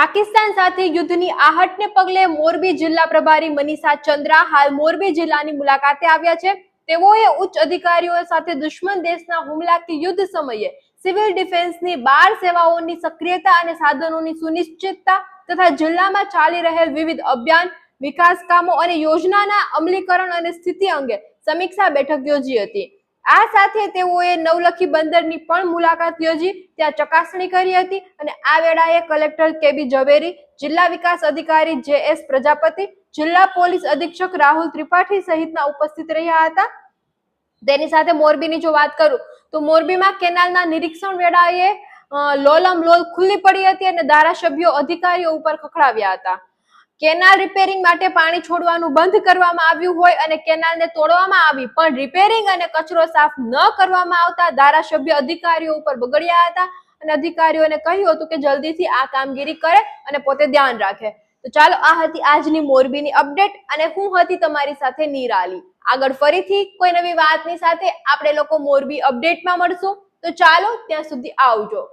પાકિસ્તાન સાથે યુદ્ધની આહટને પગલે મોરબી જિલ્લા પ્રભારી મનીષા ચંદ્રા હાલ મોરબી જિલ્લાની મુલાકાતે આવ્યા છે. તેઓએ ઉચ્ચ અધિકારીઓ સાથે દુશ્મન દેશના હુમલાથી યુદ્ધ સમયે સિવિલ ડિફેન્સની બાર સેવાઓની સક્રિયતા અને સાધનોની સુનિશ્ચિતતા તથા જિલ્લામાં ચાલી રહેલ વિવિધ અભિયાન, વિકાસ કામો અને યોજનાના અમલીકરણ અને સ્થિતિ અંગે સમીક્ષા બેઠક યોજી હતી. આ સાથે તેઓએ નવલખી બંદરની પણ મુલાકાત યોજી, ત્યાં ચકાસણી કરી હતી અને આ વેળાએ કલેક્ટર કેબી ઝવેરી, જિલ્લા વિકાસ અધિકારી જે એસ પ્રજાપતિ, જિલ્લા પોલીસ અધિક્ષક રાહુલ ત્રિપાઠી સહિતના ઉપસ્થિત રહ્યા હતા. તેની સાથે મોરબીની જો વાત કરું, તો મોરબીમાં કેનાલના નિરીક્ષણ વેળાએ લોલમ લોલ ખુલ્લી પડી હતી અને ધારાસભ્યો અધિકારીઓ ઉપર ખખડાવ્યા હતા. કેનાલ રિપેરિંગ માટે પાણી છોડવાનું બંધ કરવામાં આવ્યું હોય અને કેનાલને તોડવામાં આવી, પણ રિપેરિંગ અને કચરો સાફ ન કરવામાં આવતા ધારાસભ્ય અધિકારીઓ ઉપર બગડ્યા હતા અને અધિકારીઓને કહ્યું હતું કે જલ્દીથી આ કામગીરી કરે અને પોતે ધ્યાન રાખે. તો ચાલો, આ હતી આજની મોરબીની અપડેટ અને હું હતી તમારી સાથે નિરાલી. આગળ ફરીથી કોઈ નવી વાતની સાથે આપણે લોકો મોરબી અપડેટમાં મળશું. તો ચાલો, ત્યાં સુધી આવજો.